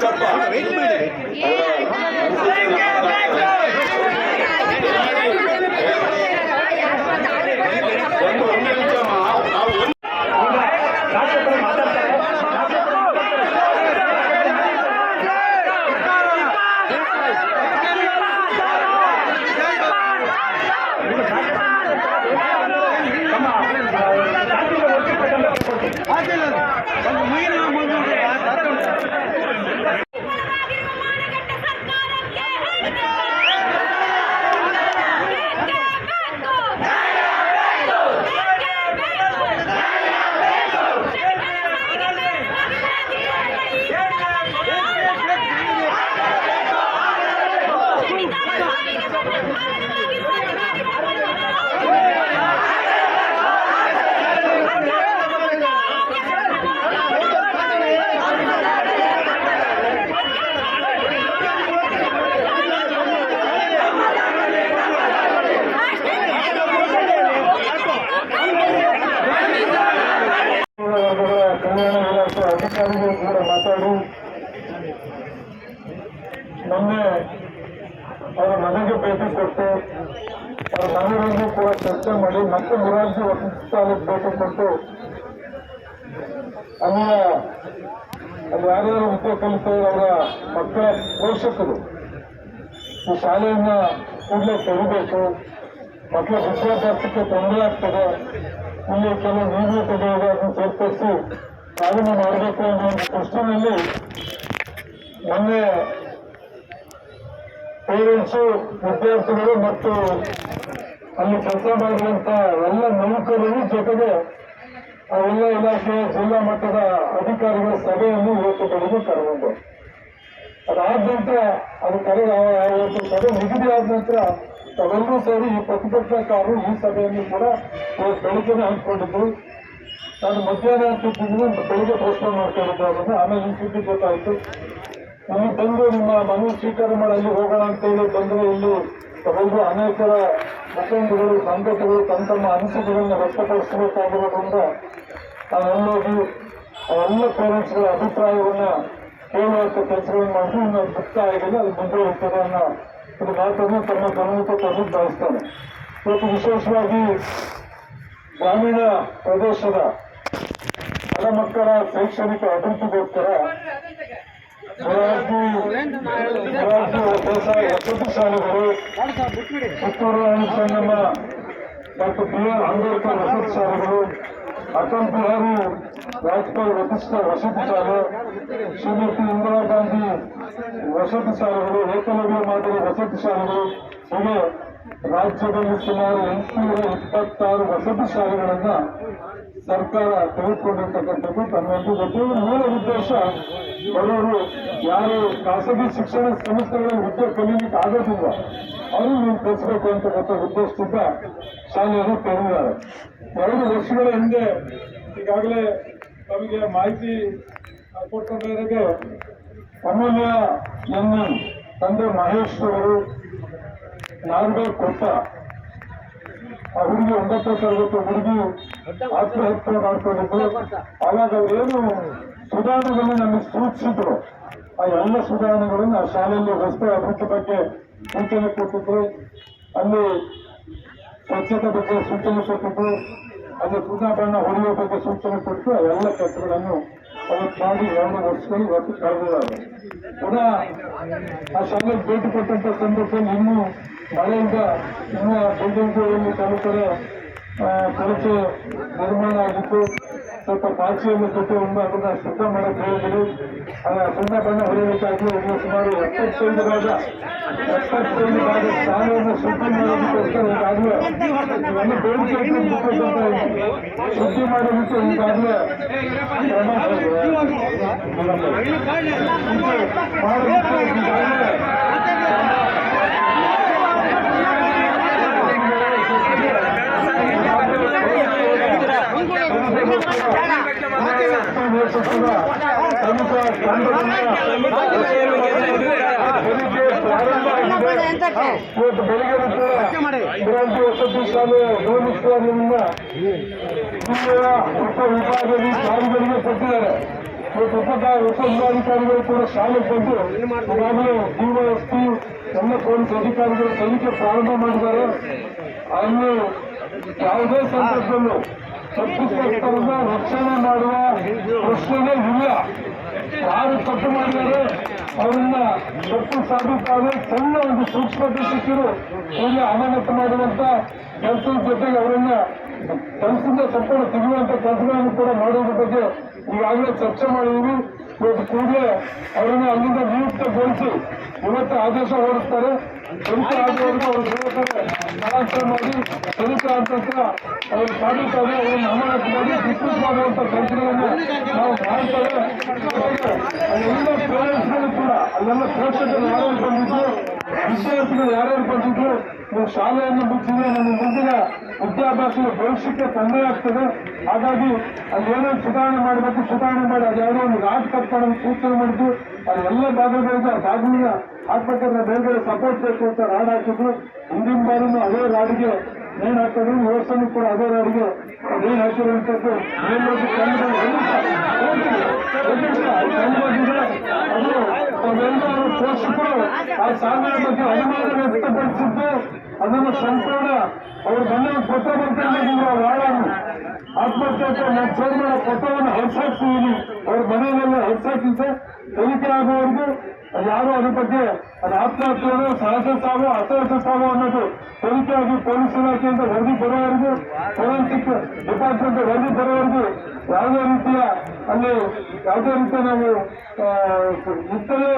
ಚಿಕ್ಕಪ್ಪ ಒಂದು ಕೊಟ್ಟು ಅವರ ಮನೆಗಳನ್ನು ಕೂಡ ಚರ್ಚೆ ಮಾಡಿ ಮತ್ತೆ ಮುರಾರ್ಜಿ ವಸತಿ ಶಾಲೆಗೆ ಭೇಟಿ ಕೊಟ್ಟು ಅಲ್ಲಿಯ ಅಲ್ಲಿ ಯಾರ್ಯಾರು ವಿದ್ಯೆ ಕಲಿತವರು ಅವರ ಮಕ್ಕಳ ಪೋಷಕರು ಈ ಶಾಲೆಯನ್ನ ಕೂಡಲೇ ತೆಗಿಬೇಕು. ಮಕ್ಕಳ ವಿದ್ಯಾಭ್ಯಾಸಕ್ಕೆ ತೊಂದರೆ ಆಗ್ತದೆ. ಇಲ್ಲಿ ಕೆಲವು ನೀರು ಅದನ್ನು ಸರಿಪಡಿಸಿ ಸಾಧನೆ ಮಾಡಬೇಕು ಅನ್ನೋ ಒಂದು ಪ್ರಶ್ನೆಯಲ್ಲಿ ಮೊನ್ನೆ ಪೇರೆಂಟ್ಸು ವಿದ್ಯಾರ್ಥಿಗಳು ಮತ್ತು ಅಲ್ಲಿ ಕೆಲಸ ಮಾಡುವಂತ ಎಲ್ಲ ನೌಕರರು ಜೊತೆಗೆ ಎಲ್ಲ ಇಲಾಖೆಯ ಜಿಲ್ಲಾ ಮಟ್ಟದ ಅಧಿಕಾರಿಗಳ ಸಭೆಯನ್ನು ಇವತ್ತು ಬೆಳಗ್ಗೆ ಕರೆಗೊಂಡು ಅದಾದ ನಂತರ ಅದು ಕರೆ ಇವತ್ತು ಸಭೆ ನಿಗದಿ ಆದ ನಂತರ ತಾವೆಲ್ಲರೂ ಸೇರಿ ಈ ಪ್ರತಿಭಟನಾಕಾರರು ಈ ಸಭೆಯನ್ನು ಕೂಡ ಇವತ್ತು ಬೆಳಿಗ್ಗೆನೆ ಹಮ್ಮಿಕೊಂಡಿದ್ರು ನಾನು ಮಧ್ಯಾಹ್ನ ಅಂತ ಬೆಳಿಗ್ಗೆ ಪ್ರಶ್ನೆ ಮಾಡ್ಕೊಂಡಿದ್ದೆ ಅದನ್ನು ಆಮೇಲೆ ಸುದ್ದಿ ಗೊತ್ತಾಯಿತು. ಇಲ್ಲಿ ಬಂದು ನಿಮ್ಮ ಮನವಿ ಸ್ವೀಕಾರ ಮಾಡಿ ಅಲ್ಲಿ ಹೋಗೋಣ ಅಂತೇಳಿ ಬಂದರೆ ಇಲ್ಲಿ ತಗೊಂಡು ಅನೇಕರ ಮುಖಂಡಗಳು ಸಂಘಟನೆಗಳು ತಮ್ಮ ತಮ್ಮ ಅನಿಸಿಕೆಗಳನ್ನು ವ್ಯಕ್ತಪಡಿಸಬೇಕಾಗಿರೋದ್ರಿಂದ ನಾನೆಲ್ಲೋಗಿ ಎಲ್ಲ ಪೇರೆಂಟ್ಸ್ಗಳ ಅಭಿಪ್ರಾಯವನ್ನು ಕೇಳುವಂತ ಕೆಲಸಗಳನ್ನು ಮಾಡಿ ಇನ್ನು ಮುಕ್ತ ಆಗಿಲ್ಲ, ಅದು ಮುಂದುವರಿತದೆ ಅನ್ನೋ ಒಂದು ಮಾತನ್ನು ತಮ್ಮ ಗಮನಕ್ಕೆ ತಂದು ಬಯಸ್ತಾರೆ. ಇವತ್ತು ವಿಶೇಷವಾಗಿ ಗ್ರಾಮೀಣ ಪ್ರದೇಶದ ಬಡ ಮಕ್ಕಳ ಶೈಕ್ಷಣಿಕ ಅಭಿವೃದ್ಧಿಗೋಸ್ಕರ ದೇಸಾಯಿ ವಸತಿ ಶಾಲೆಗಳು Puttur Chennamma doctor B R Ambedkar ವಸತಿ ಶಾಲೆಗಳು ಅಟಲ್ ಬಿಹಾರಿ ವಾಜಪೇಯಿ ವಸತಿ ವಸತಿ ಶಾಲೆ ಶ್ರೀಮತಿ ಇಂದಿರಾ ಗಾಂಧಿ ವಸತಿ ಶಾಲೆಗಳು ಏಕಲವ್ಯ ಮಾದರಿ ವಸತಿ ಶಾಲೆಗಳು ಹೀಗೆ ರಾಜ್ಯದಲ್ಲಿ ಸುಮಾರು ಎಂಟುನೂರ ಇಪ್ಪತ್ತಾರು ವಸತಿ ಶಾಲೆಗಳನ್ನ ಸರ್ಕಾರ ತೆಗೆದುಕೊಂಡಿರ್ತಕ್ಕಂಥದ್ದು ತನ್ನೊಂದು ಗೊತ್ತು ಮೂಲ ಉದ್ದೇಶ ಬಡವರು ಯಾರು ಖಾಸಗಿ ಶಿಕ್ಷಣ ಸಂಸ್ಥೆಗಳ ಹುದ್ದೆ ಕಲೀಲಿಕ್ಕೆ ಆಗೋದಿಲ್ಲ, ಅವರು ನೀವು ಕಲಿಸಬೇಕು ಅಂತಕ್ಕಂಥ ಉದ್ದೇಶದಿಂದ ಶಾಲೆಯನ್ನು ತೆರೆದಿದ್ದಾರೆ. ಎರಡು ವರ್ಷಗಳ ಹಿಂದೆ ಈಗಾಗಲೇ ತಮಗೆ ಮಾಹಿತಿ ಕೊಟ್ಟ ಮೇರೆಗೆ ಅಮೂಲ್ಯ ಎನ್ ತಂದೆ ಮಹೇಶ್ ಅವರು ನಾಲ್ಕು ಕೊಟ್ಟ ಆ ಹುಡುಗಿ ಒಂಬತ್ತು ತರಗತಿ ಹುಡುಗಿ ಆತ್ಮಹತ್ಯೆ ಮಾಡ್ಕೊಂಡಿದ್ರು ಆವಾಗ ಅವರೇನು ಸುಧಾರಣೆಗಳನ್ನು ನಮಗೆ ಸೂಚಿಸಿದ್ರು. ಆ ಎಲ್ಲ ಸುಧಾರಣೆಗಳನ್ನು ಆ ಶಾಲೆಯಲ್ಲಿ ರಸ್ತೆ ಅಭಿವೃದ್ಧಿ ಬಗ್ಗೆ ಸೂಚನೆ ಕೊಟ್ಟಿದ್ರು. ಅಲ್ಲಿ ಸ್ವಚ್ಛತೆ ಬಗ್ಗೆ ಸೂಚನೆ ಕೊಟ್ಟಿದ್ರು. ಅಲ್ಲಿ ಸುಧಾ ಬಣ್ಣ ಹೊಡೆಯುವ ಬಗ್ಗೆ ಸೂಚನೆ ಕೊಟ್ಟು ಆ ಎಲ್ಲ ಕೆಲಸಗಳನ್ನು ಅವತ್ತು ಮಾಡಿ ಎರಡು ವರ್ಷಗಳು ಇವತ್ತು ಕಳೆದಿದ್ದಾರೆ. ಪುನಃ ಆ ಶಾಲೆಗೆ ಭೇಟಿ ಕೊಟ್ಟಂತ ಸಂದರ್ಭದಲ್ಲಿ ಇನ್ನೂ ಮಳೆಯಿಂದ ಇನ್ನೂ ಆ ಆ, ಕೊಳಚೆ ನಿರ್ಮಾಣ ಆಗಿತ್ತು. ಸ್ವಲ್ಪ ಪಾಚಿಯಲ್ಲಿ ಕೊಟ್ಟು ಒಂದು ಶುದ್ಧ ಮಾಡಕ್ಕೆ ಹೇಳಿದ್ರು ಅದರ ಸುಣ್ಣ ಬಣ್ಣ ಹೊಡೆಯಬೇಕಾಗಿ ಒಂದು ಸುಮಾರು ಎಪ್ಪತ್ತೈದು ಭಾಗ ಎಪ್ಪತ್ತೈದು ಭಾಗ ಶಾಲೆಯನ್ನು ಶುದ್ಧಿ ಮಾಡೋದಕ್ಕೋಸ್ಕರ ಈಗಾಗಲೇ ಇವೆಲ್ಲ ಬೇಡಿಕೆ ಶುದ್ಧಿ ಮಾಡೋದಕ್ಕೆ ಮಾಡೋದಕ್ಕೆ ಈಗಾಗಲೇ ಇವತ್ತು ಬೆಳಗ್ಗೆ ವಸತಿ ಶಾಲೆ ಗೌರವಿಸುವುದರಿಂದ ಜಿಲ್ಲೆಯ ಉಪ ವಿಭಾಗದಲ್ಲಿ ಶಾಲೆಗಳಿಗೆ ಕೊಟ್ಟಿದ್ದಾರೆ ಇವತ್ತು ಕೂಡ ಶಾಲೆಗೆ ಬಂದು ಈಗಾಗಲೇ ಡಿವೈಎಸ್ಪಿ ಎಲ್ಲ ಪೊಲೀಸ್ ಅಧಿಕಾರಿಗಳು ತನಿಖೆ ಪ್ರಾರಂಭ ಮಾಡಿದ್ದಾರೆ ಅಲ್ಲಿ ಯಾವುದೇ ಸಂದರ್ಭದಲ್ಲೂ ತಪ್ಪಿತಸ್ಥರನ್ನ ರಕ್ಷಣೆ ಮಾಡುವ ಪ್ರಶ್ನೆನೇ ಇಲ್ಲ ಯಾರು ತಪ್ಪು ಮಾಡಿದ್ದಾರೆ. ಅವರನ್ನ ತಪ್ಪು ಸಾಬೀತಾದ್ರೆ ಸಣ್ಣ ಒಂದು ಸೂಕ್ಷ್ಮತೆ ಸಿಕ್ಕಿರು ಅವರಿಗೆ ಅಮಾನತು ಮಾಡುವಂತ ಕೆಲಸದ ಜೊತೆಗೆ ಅವರನ್ನ ಕೆಲಸದಿಂದ ಸಂಪೂರ್ಣ ತೆಗೆಯುವಂತ ಕೆಲಸಗಳನ್ನು ಕೂಡ ಮಾಡೋದ್ರ ಬಗ್ಗೆ ಈಗಾಗಲೇ ಚರ್ಚೆ ಮಾಡಿದೀವಿ ಕೂಡಲೇ ಅವರನ್ನು ಅಲ್ಲಿಂದ ನಿಯುಕ್ತಗೊಳಿಸಿ ಇವತ್ತು ಆದೇಶ ಹೊರಡಿಸ್ತಾರೆ. ತನಿಖೆ ಆಗುವವರೆಗೂ ಅವರು ಸೇವಕರೇ ಸ್ಥಳಾಂತರ ಮಾಡಿ ತನಿಖೆ ಆದ ನಂತರ ಅವರು ಸಾಧಿಸ್ತಾರೆ ಅವರನ್ನು ಅಮಾನತು ಮಾಡಿ ಡಿಸ್ಮಿಸ್ ಮಾಡುವಂತಹ ಕೆಲಸಗಳನ್ನು ನಾವು ಮಾಡ್ತೇವೆ ಎಲ್ಲ ಅಲ್ಲೆಲ್ಲ ಪೇರೆಂಟ್ಸ್ಗಳು ಕೂಡ ಅಲ್ಲೆಲ್ಲ ಪೋಷಕರು ಯಾರ್ಯಾರು ಬಂದಿದ್ರು ವಿದ್ಯಾರ್ಥಿಗಳು ಯಾರ್ಯಾರು ಬಂದಿದ್ರು ನೀವು ಶಾಲೆಯನ್ನು ಮುಚ್ಚಿದ್ರೆ ನಮ್ಮ ಮುಂದಿನ ವಿದ್ಯಾಭ್ಯಾಸದ ಭವಿಷ್ಯಕ್ಕೆ ತೊಂದರೆ ಆಗ್ತದೆ. ಹಾಗಾಗಿ ಅಲ್ಲಿ ಏನೇನು ಸುಧಾರಣೆ ಮಾಡಬೇಕು, ಸುಧಾರಣೆ ಮಾಡಿ ಅದು ಯಾವುದೋ ಒಂದು ರಾಜ್ ಕಟ್ಕೊಂಡು ಸೂಚನೆ ಮಾಡಿದ್ದು ಅದು ಎಲ್ಲ ಭಾಗಗಳಿಗೆ ಸಾಧನೆಯ ಹಾಕ್ಬೇಕಾದ್ರೆ ಬೇರೆ ಸಪೋರ್ಟ್ ಬೇಕು ಅಂತ ರಾಡ್ ಹಾಕಿದ್ರು. ಹಿಂದಿನ ಬಾರಿನೂ ಅದೇ ರಾಡಿಗೆ ನೇಣು ಹಾಕಿದ್ರು, ಈ ವರ್ಷನೂ ಕೂಡ ಅದೇ ರಾಡಿಗೆ ಅದು ತಾವೆಲ್ಲರೂ ಪೋಷಕರು ಆ ಸಾಧನೆ ಬಗ್ಗೆ ಅನುಮಾನ ವ್ಯಕ್ತಪಡಿಸಿದ್ದು ಅದನ್ನು ಸಂಪೂರ್ಣ ಅವರು ಮನೆ ಕೊಟ್ಟ ಬರ್ತಾರೆ ವಾಳನ್ನು ಆತ್ಮಹತ್ಯೆ ನಮ್ಮ ಚೇರ್ಮನ್ ಕೊಟ್ಟವನ್ನು ಹೊರಸಾಕ್ಸಿದ್ದೀನಿ ಅವ್ರ ಮನೆಯಲ್ಲೆಲ್ಲ ಹೊರಸಾಕಿದ್ದೆ ತನಿಖೆ ಆಗುವವರೆಗೂ ಯಾರು ಅದ್ರ ಬಗ್ಗೆ ಆತ್ಮಹತ್ಯೆನೋ ಸಹಜ ಸಾವು ಅಸಹಸ ಸಾವು ಅನ್ನೋದು ತನಿಖೆಯಾಗಿ ಪೊಲೀಸ್ ಇಲಾಖೆಯಿಂದ ವರದಿ ಬರೋವರೆಗೂ ಫೋರೆನ್ಸಿಕ್ ಡಿಪಾರ್ಟ್ಮೆಂಟ್ ವರದಿ ಬರೋವರೆಗೂ ಯಾವುದೇ ರೀತಿಯ ಅಲ್ಲಿ ಯಾವುದೇ ರೀತಿಯ ನಾವು ಇಂಥದೇ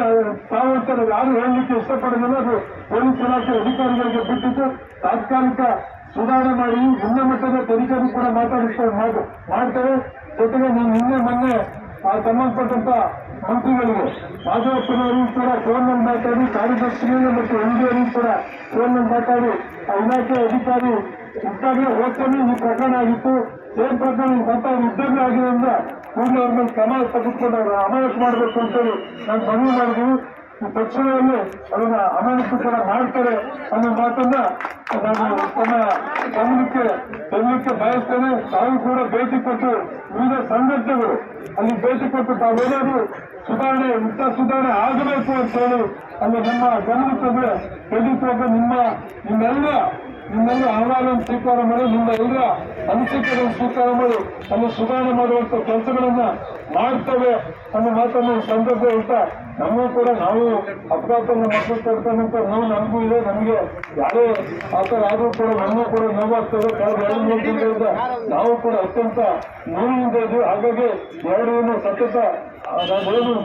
ಸಾವು ಅಂತ ನಾವು ಯಾರು ಹೇಳಲಿಕ್ಕೆ ಇಷ್ಟಪಡೋದಿಲ್ಲ ಅದು ಪೊಲೀಸ್ ಇಲಾಖೆ ಅಧಿಕಾರಿಗಳಿಗೆ ಬಿಟ್ಟಿದ್ದು ತಾತ್ಕಾಲಿಕ ಸುಧಾರಣೆ ಮಾಡಿ ಉನ್ನತ ಮಟ್ಟದ ತನಿಖೆಯನ್ನು ಕೂಡ ಮಾತಾಡಿಸ್ತಾರೆ ಮಾಡ್ತಾರೆ ಮಾಡ್ತೇವೆ. ಜೊತೆಗೆ ನೀವು ನಿನ್ನೆ ಮೊನ್ನೆ ಸಂಬಂಧಪಟ್ಟಂತ ಮಂತ್ರಿಗಳಿಗೆ ಮಾಧವಪ್ಪನವರಿಗೂ ಕೂಡ ಫೋನ್ನಲ್ಲಿ ಮಾತಾಡಿ ಕಾರ್ಯದರ್ಶಿಗಳು ಮತ್ತು ಎಂಡಿಯವರಿಗೂ ಕೂಡ ಫೋನ್ನಲ್ಲಿ ಮಾತಾಡಿ ಆ ಇಲಾಖೆ ಅಧಿಕಾರಿ ಇದ್ದಾಗಲೇ ಹೋಗ್ತಾನೆ. ಈ ಪ್ರಕರಣ ಆಗಿತ್ತು. ಏನ್ ಪ್ರಕರಣ? ಮತ್ತೆ ಇದ್ದಾಗಲೇ ಆಗಿರೋದ್ರಿಂದ ಕೂಡಲೇ ಅವ್ರ ಮೇಲೆ ಕ್ರಮ ತೆಗೆದುಕೊಂಡು ಅವರು ಅಮಾನತು ಮಾಡಬೇಕು ಅಂತೇಳಿ ನಾನು ಮನವಿ ಮಾಡಿದ್ವಿ ತಕ್ಷಣದಲ್ಲಿ ಅದನ್ನ ಅಮಾನತು ಕೂಡ ಮಾಡ್ತಾರೆ ಅನ್ನೋ ಮಾತನ್ನ ನಾನು ತನ್ನ ಗಮನಕ್ಕೆ ತರಲಿಕ್ಕೆ ಬಯಸ್ತೇನೆ. ತಾವು ಕೂಡ ಭೇಟಿ ಕೊಟ್ಟು ವಿವಿಧ ಸಂಘಟನೆಗಳು ಅಲ್ಲಿ ಭೇಟಿ ಕೊಟ್ಟು ತಾವೇನಾದ್ರು ಸುಧಾರಣೆ ಇಂಥ ಸುಧಾರಣೆ ಆಗಬೇಕು ಅಂತ ಹೇಳಿ ಅಲ್ಲಿ ನಮ್ಮ ಗಮನ ತಂದ್ರೆ ನಿಮ್ಮ ನಿಮ್ಮೆಲ್ಲ ನಿಮ್ಮೆಲ್ಲ ಆಹ್ವಾನ ಸ್ವೀಕಾರ ಮಾಡಿ, ನಿಮ್ಮ ಎಲ್ಲರ ಅನಿಸಿಕೆಗಳನ್ನು ಸ್ವೀಕಾರ ಮಾಡಿ ಅಲ್ಲಿ ಸುಧಾರಣೆ ಮಾಡುವಂತ ಕೆಲಸಗಳನ್ನ ಮಾಡ್ತೇವೆ ಅನ್ನೋ ಮಾತನ್ನು ಸಂದರ್ಭ ಹೇಳ್ತಾ, ನಮಗೂ ಕೂಡ ನಾವು ಅಪಘಾತವನ್ನು ಮಕ್ಕಳು ತಡ್ಕೊಂಡಂತ ನೋವು ನಮಗೂ ಇದೆ. ನಮಗೆ ಯಾರೇ ಆ ಥರ ಆದರೂ ಕೂಡ ನಮಗೂ ಕೂಡ ನೋವಾಗ್ತದೆ. ಕಳೆದ ಎರಡು ಮೂರು ನಾವು ಕೂಡ ಅತ್ಯಂತ ನೋವಿನಿಂದ ಇದ್ದೀವಿ. ಹಾಗಾಗಿ ಎರಡು ಸತತ ನಾವೇನು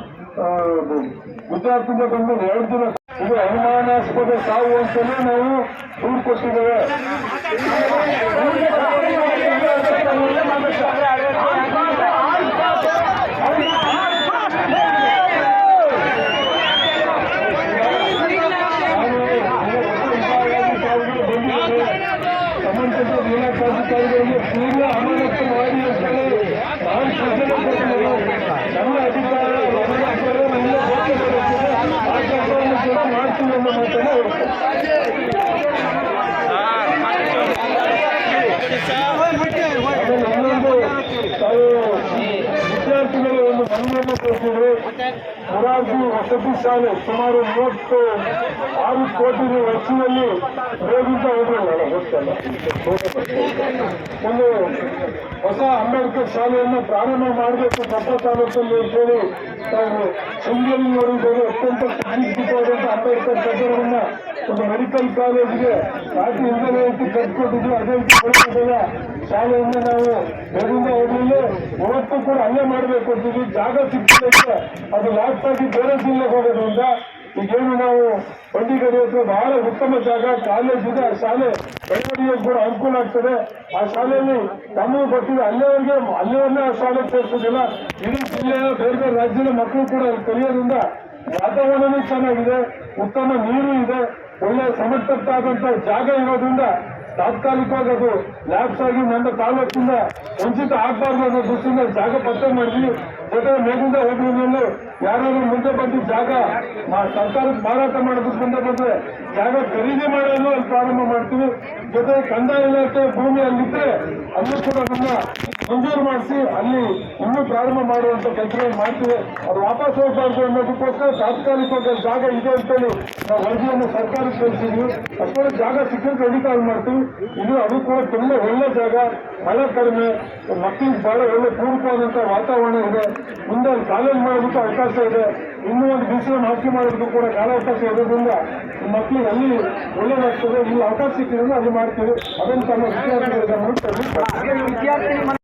ವಿದ್ಯಾರ್ಥಿಯಿಂದ ಬಂದು ಎರಡು ದಿನ ಇದು ಅನುಮಾನಾಸ್ಪದ ಸಾವು ಅಂತಲೇ ನಾವು ದೂರು ಕೊಟ್ಟಿದ್ದೇವೆ ಸಂಬಂಧಪಟ್ಟ ಇಲಾಖಾಧಿಕಾರಿಗಳಿಗೆ ಪೂರ್ವ ಅಮಾನತು ಮಾಡಿ ಅಂತೇಳಿ ನಾನು ಸೂಚನೆ ಕೊಟ್ಟಿದ್ದೇನೆ ನಮ್ಮ ಅಧಿಕಾರ ಅಮಾನತುಗಳು ನಮ್ಮ ಗೋಚರಗೊಳಿಸಿದೆ. ಆ ಕೆಲಸವನ್ನು ಕೂಡ ಮಾಡ್ತೀವಿ ಅನ್ನೋ ಮಾತನ್ನು ಹೇಳ್ತಾರೆ. ಅದು ನನ್ನೊಂದು ತಾವು ವಿದ್ಯಾರ್ಥಿಗಳು ಒಂದು ಮನವಿಯನ್ನು ಕೊಡ್ತಿದ್ರು ಮೊರಾರ್ಜಿ ವಸತಿ ಶಾಲೆ ಸುಮಾರು ಮೂವತ್ತು ಆರು ಕೋಟಿ ವರ್ಷದಲ್ಲಿ ಬೇಗಿಂತ ಹೋಗಲ್ಲ ಗೊತ್ತಲ್ಲ ಒಂದು ಹೊಸ ಅಂಬೇಡ್ಕರ್ ಶಾಲೆಯನ್ನು ಪ್ರಾರಂಭ ಮಾಡಬೇಕು ಕೊಪ್ಪ ತಾಲೂಕಲ್ಲಿ ಅಂತೇಳಿ ತಾವು ಶೃಂಗೇರಿ ನೋಡಿದ್ದೇವೆ. ಅತ್ಯಂತ ಸುಸಜ್ಜಿತವಾದಂಥ ಅಂಬೇಡ್ಕರ್ ಕಟ್ಟಡವನ್ನ ಒಂದು ಮೆಡಿಕಲ್ ಕಾಲೇಜಿಗೆ ರಾಜ್ಯ ಹಿಂದೆ ರೀತಿ ಅದೇ ರೀತಿ ಶಾಲೆಯಿಂದ ನಾವು ಬೇರಿಂದ ಹೋಗಲಿಲ್ಲ ಇವತ್ತು ಕೂಡ ಅಲ್ಲೇ ಮಾಡಬೇಕು ಅಂತಿದ್ವಿ ಜಾಗ ಸಿಕ್ಕಿದ್ರೆ ಅದು ಲಾಸ್ಟ್ ಆಗಿ ಬೇರೆ ಜಿಲ್ಲೆಗೆ ಹೋಗೋದ್ರಿಂದ ಈಗೇನು ನಾವು ಹತ್ರ ಬಹಳ ಉತ್ತಮ ಜಾಗ. ಕಾಲೇಜ್ ಇದೆ, ಆ ಶಾಲೆ ಬೆಳವಣಿಗೆಗೆ ಕೂಡ ಅನುಕೂಲ ಆಗ್ತದೆ. ಆ ಶಾಲೆಯಲ್ಲಿ ತಮ್ಮ ಗೊತ್ತಿದೆ ಅಲ್ಲಿಯವರಿಗೆ ಅಲ್ಲಿಯವರನ್ನೇ ಆ ಶಾಲೆ ಸೇರಿಸೋದಿಲ್ಲ. ಇಡೀ ಜಿಲ್ಲೆಯ ಬೇರೆ ಬೇರೆ ರಾಜ್ಯದ ಮಕ್ಕಳು ಕೂಡ ಅಲ್ಲಿ ಕಲಿಯೋದ್ರಿಂದ ವಾತಾವರಣವೂ ಚೆನ್ನಾಗಿದೆ, ಉತ್ತಮ ನೀರು ಇದೆ, ಒಳ್ಳೆ ಸಮತಟ್ಟಾದಂತ ಜಾಗ ಇರೋದ್ರಿಂದ ತಾತ್ಕಾಲಿಕವಾಗಿ ಅದು ಲ್ಯಾಬ್ಸ್ ಆಗಿ ನನ್ನ ತಾಲೂಕಿಂದ ವಂಚಿತ ಆಗಬಾರ್ದು ಅನ್ನೋ ದೃಷ್ಟಿಯಿಂದ ಜಾಗ ಪತ್ತೆ ಮಾಡಿದ್ವಿ. ಜೊತೆಗೆ ಮೇಲಿಂದ ಹೋಗ್ಲಿಲ್ಲ ಯಾರಾದ್ರೂ ಮುಂದೆ ಬಂದು ಜಾಗ ಸರ್ಕಾರಕ್ಕೆ ಮಾರಾಟ ಮಾಡೋದಕ್ಕೆ ಮುಂದೆ ಬಂದ್ರೆ ಜಾಗ ಖರೀದಿ ಮಾಡೋದು ಅಲ್ಲಿ ಪ್ರಾರಂಭ ಮಾಡ್ತೀವಿ. ಜೊತೆ ಕಂದಾಯ ಇಲಾಖೆ ಭೂಮಿ ಅಲ್ಲಿದ್ರೆ ಅಲ್ಲೂ ಕೂಡ ನಮ್ಮ ಮಂಜೂರು ಮಾಡಿಸಿ, ಅಲ್ಲಿ ಇನ್ನೂ ಪ್ರಾರಂಭ ಮಾಡುವಂತ ಕೆಲಸಗಳನ್ನು ಮಾಡ್ತೀವಿ. ಅದು ವಾಪಸ್ ಹೋಗಬಾರ್ದು ಅನ್ನೋದಕ್ಕೋಸ್ಕರ ತಾತ್ಕಾಲಿಕವಾಗಿ ಜಾಗ ಇದೆ ಅಂತೇಳಿ ನಾವು ವರದಿಯನ್ನು ಸರ್ಕಾರಕ್ಕೆ ಕಳಿಸಿದ್ವಿ. ಅಷ್ಟೊಂದು ಜಾಗ ಸಿಕ್ಕಿದ್ರೆ ರೆಡಿ ಮಾಡ್ತೀವಿ. ಇದು ಅದು ಕೂಡ ತುಂಬಾ ಒಳ್ಳೆ ಜಾಗ. ಮಳೆ ಕಡಿಮೆ, ಮಕ್ಕಳಿಗೆ ಬಹಳ ಒಳ್ಳೆ ಪೂರ್ಣವಾದಂತಹ ವಾತಾವರಣ ಇದೆ. ಮುಂದೆ ಅಲ್ಲಿ ಕಾಲೇಜ್ ಮಾಡೋದಕ್ಕೂ ಅವಕಾಶ ಇದೆ. ಇನ್ನೂ ಒಂದು ಬಿಸಿಲು ಹಾಕಿ ಮಾಡೋದಕ್ಕೂ ಕೂಡ ಕಾಲಾವಕಾಶ ಇರೋದ್ರಿಂದ ಮಕ್ಕಳಿಗೆ ಅಲ್ಲಿ ಒಳ್ಳೇದಾಗ್ತದೆ. ಇಲ್ಲಿ ಅವಕಾಶ ಸಿಕ್ಕಿದ್ರೆ ಅಲ್ಲಿ ಮಾಡ್ತೀವಿ. ಅದನ್ನು ತಮ್ಮ ವಿದ್ಯಾರ್ಥಿಗಳಿಗೆ ತರಬೇಕು.